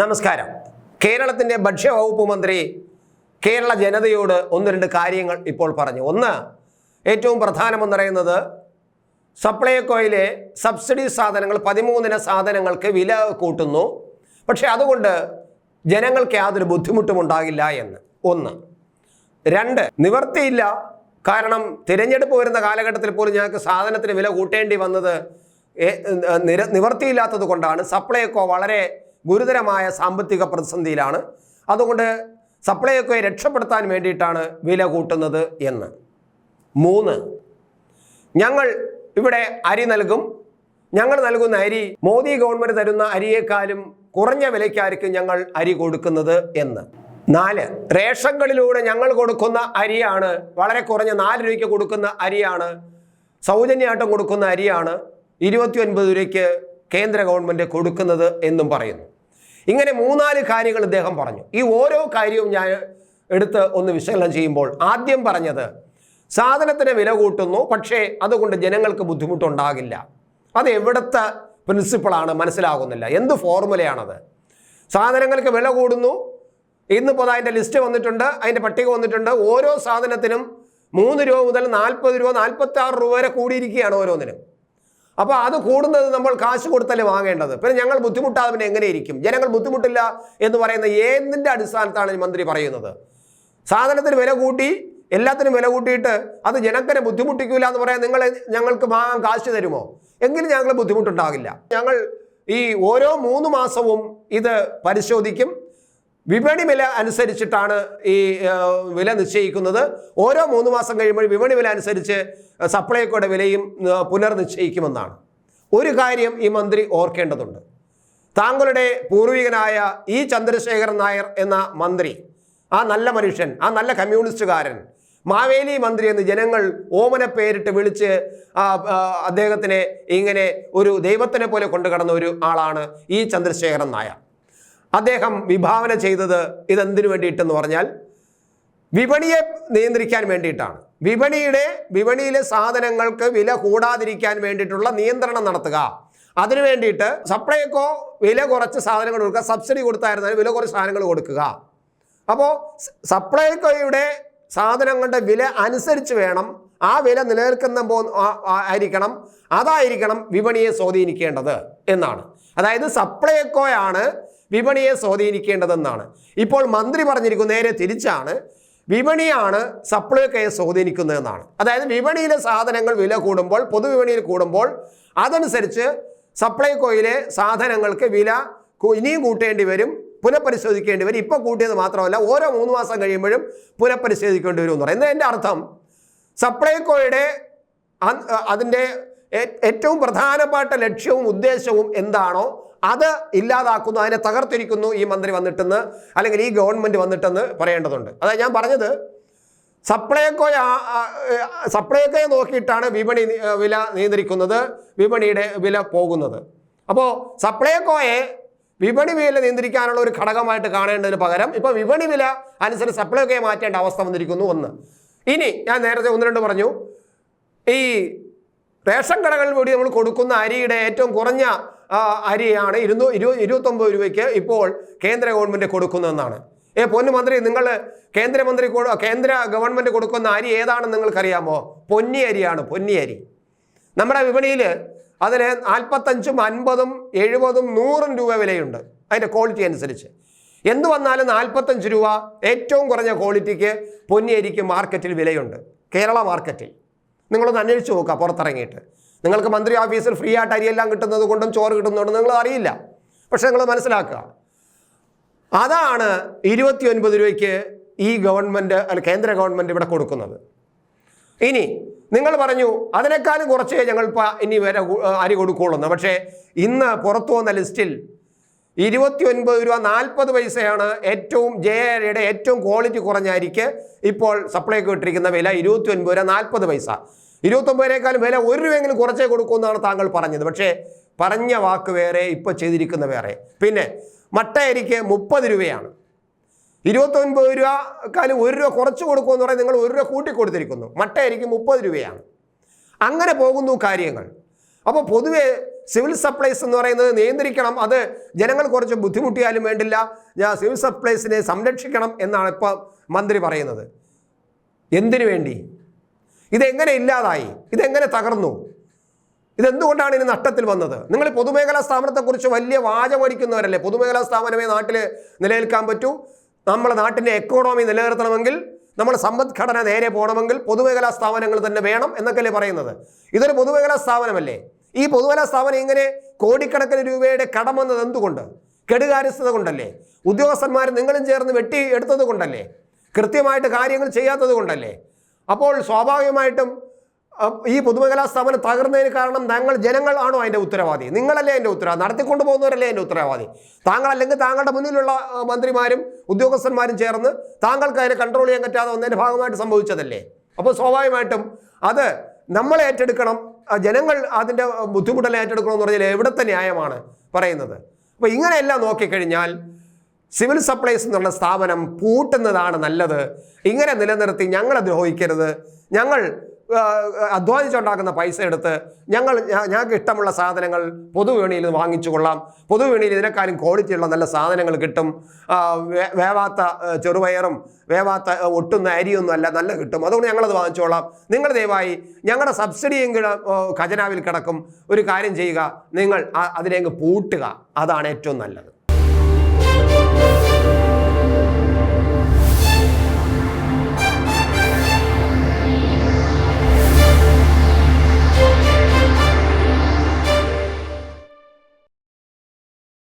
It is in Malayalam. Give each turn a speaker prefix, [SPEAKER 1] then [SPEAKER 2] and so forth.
[SPEAKER 1] നമസ്കാരം. കേരളത്തിന്റെ ഭക്ഷ്യവകുപ്പ് മന്ത്രി കേരള ജനതയോട് ഒന്ന് രണ്ട് കാര്യങ്ങൾ ഇപ്പോൾ പറഞ്ഞു. ഒന്ന് ഏറ്റവും പ്രധാനമെന്ന് പറയുന്നത് സപ്ലൈകോയിലെ സബ്സിഡി സാധനങ്ങൾ പതിമൂന്നിന സാധനങ്ങൾക്ക് വില കൂട്ടുന്നു. പക്ഷേ അതുകൊണ്ട് ജനങ്ങൾക്ക് യാതൊരു ബുദ്ധിമുട്ടും ഉണ്ടാകില്ല എന്ന്. ഒന്ന് രണ്ട് നിവർത്തിയില്ല. കാരണം തിരഞ്ഞെടുപ്പ് വരുന്ന കാലഘട്ടത്തിൽ പോലും ഞങ്ങൾക്ക് സാധനത്തിന് വില കൂട്ടേണ്ടി വന്നത് നിവർത്തിയില്ലാത്തത് കൊണ്ടാണ്. സപ്ലൈകോ വളരെ ഗുരുതരമായ സാമ്പത്തിക പ്രതിസന്ധിയിലാണ്. അതുകൊണ്ട് സപ്ലൈയൊക്കെ രക്ഷപ്പെടുത്താൻ വേണ്ടിയിട്ടാണ് വില കൂട്ടുന്നത് എന്ന്. മൂന്ന് ഞങ്ങൾ ഇവിടെ അരി നൽകും. ഞങ്ങൾ നൽകുന്ന അരി മോദി ഗവൺമെന്റ് തരുന്ന അരിയേക്കാളും കുറഞ്ഞ വിലയ്ക്കായിരിക്കും ഞങ്ങൾ അരി കൊടുക്കുന്നത് എന്ന്. നാല് റേഷങ്ങളിലൂടെ ഞങ്ങൾ കൊടുക്കുന്ന അരിയാണ് വളരെ കുറഞ്ഞ നാല് രൂപയ്ക്ക് കൊടുക്കുന്ന അരിയാണ് സൗജന്യമായിട്ടും കൊടുക്കുന്ന അരിയാണ് ഇരുപത്തി ഒൻപത് രൂപയ്ക്ക് കേന്ദ്ര ഗവൺമെന്റ് കൊടുക്കുന്നത് എന്നും പറയുന്നു. ഇങ്ങനെ മൂന്നാൽ കാര്യങ്ങൾ ഇദ്ദേഹം പറഞ്ഞു. ഈ ഓരോ കാര്യവും ഞാൻ എടുത്ത് ഒന്ന് വിശകലനം ചെയ്യുമ്പോൾ ആദ്യം പറഞ്ഞത് സാധനത്തിന് വില കൂട്ടുന്നു പക്ഷേ അതുകൊണ്ട് ജനങ്ങൾക്ക് ബുദ്ധിമുട്ടുണ്ടാകില്ല. അത് എവിടുത്തെ പ്രിൻസിപ്പിളാണ് മനസ്സിലാകുന്നില്ല. എന്ത് ഫോർമുലയാണത്? സാധനങ്ങൾക്ക് വില കൂടുന്നു. ഇന്നിപ്പോൾ അതിന്റെ ലിസ്റ്റ് വന്നിട്ടുണ്ട് അതിന്റെ പട്ടിക വന്നിട്ടുണ്ട്. ഓരോ സാധനത്തിനും മൂന്ന് രൂപ മുതൽ നാൽപ്പത് രൂപ നാൽപ്പത്തി രൂപ വരെ കൂടിയിരിക്കുകയാണ് ഓരോന്നിനും. അപ്പോൾ അത് കൂടുന്നത് നമ്മൾ കാശ് കൊടുത്തല്ലേ വാങ്ങേണ്ടത്? പിന്നെ ഞങ്ങൾ ബുദ്ധിമുട്ടാതെ പിന്നെ എങ്ങനെ ഇരിക്കും? ജനങ്ങൾ ബുദ്ധിമുട്ടില്ല എന്ന് പറയുന്ന ഏതിന്റെ അടിസ്ഥാനത്താണ് മന്ത്രി പറയുന്നത്? സാധനത്തിന് വില കൂട്ടി എല്ലാത്തിനും വില കൂട്ടിയിട്ട് അത് ജനത്തിനെ ബുദ്ധിമുട്ടിക്കില്ല എന്ന് പറയാൻ നിങ്ങൾ ഞങ്ങൾക്ക് വാങ്ങാൻ കാശ് തരുമോ? എങ്കിലും ഞങ്ങൾ ബുദ്ധിമുട്ടുണ്ടാകില്ല. ഞങ്ങൾ ഈ ഓരോ മൂന്ന് മാസവും ഇത് പരിശോധിക്കും. വിപണി വില അനുസരിച്ചിട്ടാണ് ഈ വില നിശ്ചയിക്കുന്നത്. ഓരോ മൂന്ന് മാസം കഴിയുമ്പോൾ വിപണി വില അനുസരിച്ച് സപ്ലൈക്കോയുടെ വിലയും പുനർനിശ്ചയിക്കുമെന്നാണ്. ഒരു കാര്യം ഈ മന്ത്രി ഓർക്കേണ്ടതുണ്ട്. താങ്കളുടെ പൂർവികനായ ഈ ചന്ദ്രശേഖരൻ നായർ എന്ന മന്ത്രി ആ നല്ല മനുഷ്യൻ ആ നല്ല കമ്മ്യൂണിസ്റ്റുകാരൻ മാവേലി മന്ത്രി എന്ന് ജനങ്ങൾ ഓമന പേരിട്ട് വിളിച്ച് അദ്ദേഹത്തിനെ ഇങ്ങനെ ഒരു ദൈവത്തിനെ പോലെ കൊണ്ടു കടന്ന ഒരു ആളാണ് ഈ ചന്ദ്രശേഖരൻ നായർ. അദ്ദേഹം വിഭാവന ചെയ്തത് ഇതെന്തിനു വേണ്ടിയിട്ടെന്ന് പറഞ്ഞാൽ വിപണിയെ നിയന്ത്രിക്കാൻ വേണ്ടിയിട്ടാണ്. വിപണിയുടെ വിപണിയിലെ സാധനങ്ങൾക്ക് വില കൂടാതിരിക്കാൻ വേണ്ടിയിട്ടുള്ള നിയന്ത്രണം നടത്തുക. അതിനു വേണ്ടിയിട്ട് സപ്ലൈക്കോ വില കുറച്ച് സാധനങ്ങൾ കൊടുക്കുക. സബ്സിഡി കൊടുത്തായിരുന്നാലും വില കുറച്ച് സാധനങ്ങൾ കൊടുക്കുക. അപ്പോൾ സപ്ലൈക്കോയുടെ സാധനങ്ങളുടെ വില അനുസരിച്ച് വേണം ആ വില നിലനിൽക്കുന്ന പോ ആയിരിക്കണം. അതായിരിക്കണം വിപണിയെ സ്വാധീനിക്കേണ്ടത് എന്നാണ്. അതായത് സപ്ലൈക്കോയാണ് വിപണിയെ സ്വാധീനിക്കേണ്ടതെന്നാണ്. ഇപ്പോൾ മന്ത്രി പറഞ്ഞിരിക്കുന്ന നേരെ തിരിച്ചാണ്. വിപണിയാണ് സപ്ലൈക്കയെ സ്വാധീനിക്കുന്നതെന്നാണ്. അതായത് വിപണിയിലെ സാധനങ്ങൾ വില കൂടുമ്പോൾ പൊതുവിപണിയിൽ കൂടുമ്പോൾ അതനുസരിച്ച് സപ്ലൈകോയിലെ സാധനങ്ങൾക്ക് വില ഇനിയും കൂട്ടേണ്ടി വരും പുനഃപരിശോധിക്കേണ്ടി വരും. ഇപ്പം കൂട്ടിയത് മാത്രമല്ല ഓരോ മൂന്ന് മാസം കഴിയുമ്പോഴും പുനഃപരിശോധിക്കേണ്ടി വരും എന്ന് പറയുന്നത് എന്റെ അർത്ഥം? സപ്ലൈകോയുടെ അതിന്റെ ഏറ്റവും പ്രധാനപ്പെട്ട ലക്ഷ്യവും ഉദ്ദേശവും എന്താണോ അത് ഇല്ലാതാക്കുന്നു അതിനെ തകർത്തിരിക്കുന്നു ഈ മന്ത്രി വന്നിട്ടെന്ന് അല്ലെങ്കിൽ ഈ ഗവൺമെന്റ് വന്നിട്ടെന്ന് പറയേണ്ടതുണ്ട്. അതായത് ഞാൻ പറഞ്ഞത്. സപ്ലൈകോ സപ്ലൈകോയെ നോക്കിയിട്ടാണ് വിപണി വില നിയന്ത്രിക്കുന്നത് വിപണിയുടെ വില പോകുന്നത്. അപ്പോൾ സപ്ലൈകോയെ വിപണി വില നിയന്ത്രിക്കാനുള്ള ഒരു ഘടകമായിട്ട് കാണേണ്ടതിന് പകരം ഇപ്പോൾ വിപണി വില അനുസരിച്ച് സപ്ലൈകോയെ മാറ്റേണ്ട അവസ്ഥ വന്നിരിക്കുന്നു ഒന്ന്. ഇനി ഞാൻ നേരത്തെ ഒന്ന് രണ്ട് പറഞ്ഞു. ഈ റേഷൻ കടകളിൽ കൂടി നമ്മൾ കൊടുക്കുന്ന അരിയുടെ ഏറ്റവും കുറഞ്ഞ അരിയാണ് ഇരുന്നൂ ഇരു ഇരുപത്തൊമ്പത് രൂപയ്ക്ക് ഇപ്പോൾ കേന്ദ്ര ഗവൺമെന്റ് കൊടുക്കുന്നതെന്നാണ്. ഏ പൊന്നുമന്ത്രി നിങ്ങൾ കേന്ദ്രമന്ത്രി കേന്ദ്ര ഗവൺമെന്റ് കൊടുക്കുന്ന അരി ഏതാണെന്ന് നിങ്ങൾക്കറിയാമോ? പൊന്നി അരിയാണ് പൊന്നി അരി. നമ്മുടെ വിപണിയിൽ അതിന് നാൽപ്പത്തഞ്ചും അൻപതും എഴുപതും നൂറും രൂപ വിലയുണ്ട് അതിന്റെ ക്വാളിറ്റി അനുസരിച്ച്. എന്ത് വന്നാലും നാൽപ്പത്തഞ്ച് രൂപ ഏറ്റവും കുറഞ്ഞ ക്വാളിറ്റിക്ക് പൊന്നി അരിക്ക് മാർക്കറ്റിൽ വിലയുണ്ട്. കേരള മാർക്കറ്റിൽ. നിങ്ങളൊന്ന് അന്വേഷിച്ച് നോക്കുക പുറത്തിറങ്ങിയിട്ട്. നിങ്ങൾക്ക് മന്ത്രി ഓഫീസിൽ ഫ്രീ ആയിട്ട് അരിയെല്ലാം കിട്ടുന്നത് കൊണ്ടും ചോറ് കിട്ടുന്നതുകൊണ്ടും നിങ്ങൾ അറിയില്ല. പക്ഷെ നിങ്ങൾ മനസ്സിലാക്കുക. അതാണ് ഇരുപത്തി ഒൻപത് രൂപയ്ക്ക് ഈ ഗവൺമെന്റ് അല്ല കേന്ദ്ര ഗവൺമെന്റ് ഇവിടെ കൊടുക്കുന്നത്. ഇനി നിങ്ങൾ പറഞ്ഞു അതിനേക്കാളും കുറച്ചേ ഞങ്ങൾ ഇനി വരെ അരി കൊടുക്കുകയുള്ളൂ പക്ഷേ ഇന്ന് പുറത്തു വന്ന ലിസ്റ്റിൽ ഇരുപത്തി ഒൻപത് രൂപ നാൽപ്പത് പൈസയാണ് ഏറ്റവും ജെ ഏറ്റവും ക്വാളിറ്റി കുറഞ്ഞ അരിക്ക് ഇപ്പോൾ സപ്ലൈക്ക് ഇട്ടിരിക്കുന്ന വില ഇരുപത്തി ഒൻപത് രൂപ നാൽപ്പത് പൈസ. ഇരുപത്തൊമ്പതിനേക്കാളും വില ഒരു രൂപയെങ്കിലും കുറച്ചേ കൊടുക്കുമെന്നാണ് താങ്കൾ പറഞ്ഞത്. പക്ഷേ പറഞ്ഞ വാക്ക് വേറെ ഇപ്പോൾ ചെയ്തിരിക്കുന്ന വേറെ. പിന്നെ മട്ട അരിക്ക് മുപ്പത് രൂപയാണ്. ഇരുപത്തൊൻപത് രൂപക്കാലും ഒരു രൂപ കുറച്ച് കൊടുക്കുമെന്ന് പറയാൻ നിങ്ങൾ ഒരു രൂപ കൂട്ടി കൊടുത്തിരിക്കുന്നു മട്ട അരിക്ക് മുപ്പത് രൂപയാണ്. അങ്ങനെ പോകുന്നു കാര്യങ്ങൾ. അപ്പോൾ പൊതുവേ സിവിൽ സപ്ലൈസ് എന്ന് പറയുന്നത് നിയന്ത്രിക്കണം. അത് ജനങ്ങൾ കുറച്ച് ബുദ്ധിമുട്ടിയാലും വേണ്ടില്ല. ഞാൻ സിവിൽ സപ്ലൈസിനെ സംരക്ഷിക്കണം എന്നാണ് ഇപ്പോൾ മന്ത്രി പറയുന്നത്. എന്തിനു വേണ്ടി? ഇതെങ്ങനെ ഇല്ലാതായി? ഇതെങ്ങനെ തകർന്നു? ഇതെന്തുകൊണ്ടാണ് ഇനി നഷ്ടത്തിൽ വന്നത്? നിങ്ങൾ പൊതുമേഖലാ സ്ഥാപനത്തെക്കുറിച്ച് വലിയ വാചമടിക്കുന്നവരല്ലേ പൊതുമേഖലാ സ്ഥാപനമേ നാട്ടിൽ നിലനിൽക്കാൻ പറ്റൂ. നമ്മുടെ നാട്ടിന്റെ എക്കോണമി നിലനിർത്തണമെങ്കിൽ നമ്മുടെ സമ്പദ്ഘടന നേരെ പോകണമെങ്കിൽ പൊതുമേഖലാ സ്ഥാപനങ്ങൾ തന്നെ വേണം എന്നൊക്കെയല്ലേ പറയുന്നത്. ഇതൊരു പൊതുമേഖലാ സ്ഥാപനമല്ലേ? ഈ പൊതുമേഖലാ സ്ഥാപനം ഇങ്ങനെ കോടിക്കണക്കിന് രൂപയുടെ കടം വന്നത് എന്തുകൊണ്ട്? കെടുകാര്യസ്ഥത കൊണ്ടല്ലേ? ഉദ്യോഗസ്ഥന്മാർ നിങ്ങളും ചേർന്ന് വെട്ടി എടുത്തത് കൊണ്ടല്ലേ? കൃത്യമായിട്ട് കാര്യങ്ങൾ ചെയ്യാത്തത് കൊണ്ടല്ലേ? അപ്പോൾ സ്വാഭാവികമായിട്ടും ഈ പൊതുമേഖലാ സ്ഥാപനം തകർന്നതിന് കാരണം ഞങ്ങൾ ജനങ്ങൾ ആണോ അതിന്റെ ഉത്തരവാദി? നിങ്ങളല്ലേ അതിന്റെ ഉത്തരവാദി? നടത്തിക്കൊണ്ടു പോകുന്നവരല്ലേ അതിന്റെ ഉത്തരവാദി? താങ്കൾ അല്ലെങ്കിൽ താങ്കളുടെ മുന്നിലുള്ള മന്ത്രിമാരും ഉദ്യോഗസ്ഥന്മാരും ചേർന്ന് താങ്കൾക്ക് അതിനെ കൺട്രോൾ ചെയ്യാൻ പറ്റാതെ വന്നതിന്റെ ഭാഗമായിട്ട് സംഭവിച്ചതല്ലേ? അപ്പോൾ സ്വാഭാവികമായിട്ടും അത് നമ്മൾ ഏറ്റെടുക്കണം ജനങ്ങൾ അതിന്റെ ബുദ്ധിമുട്ടെല്ലാം ഏറ്റെടുക്കണം എന്ന് പറഞ്ഞാൽ എവിടുത്തെ ന്യായമാണ് പറയുന്നത്? അപ്പോൾ ഇങ്ങനെയെല്ലാം നോക്കിക്കഴിഞ്ഞാൽ സിവിൽ സപ്ലൈസ് എന്നുള്ള സ്ഥാപനം പൂട്ടുന്നതാണ് നല്ലത്. ഇങ്ങനെ നിലനിർത്തി ഞങ്ങളെ ദ്രോഹിക്കരുത്. ഞങ്ങൾ അധ്വാനിച്ചുണ്ടാക്കുന്ന പൈസ എടുത്ത് ഞങ്ങൾ ഞങ്ങൾക്ക് ഇഷ്ടമുള്ള സാധനങ്ങൾ പൊതുവിപണിയിൽ നിന്ന് വാങ്ങിച്ചു കൊള്ളാം. പൊതുവിപണിയിൽ ഇതിനേക്കാളും ക്വാളിറ്റിയുള്ള നല്ല സാധനങ്ങൾ കിട്ടും. വേവാത്ത ചെറുപയറും വേവാത്ത ഒട്ടുന്ന അരിയൊന്നും അല്ല നല്ല കിട്ടും. അതുകൊണ്ട് ഞങ്ങളത് വാങ്ങിച്ചോളാം നിങ്ങൾ ദയവായി ഞങ്ങളുടെ സബ്സിഡിയെങ്കിലും ആ, ഖജനാവിൽ കിടക്കും. ഒരു കാര്യം ചെയ്യുക. നിങ്ങൾ അതിനെ പൂട്ടുക. അതാണ് ഏറ്റവും നല്ലത്.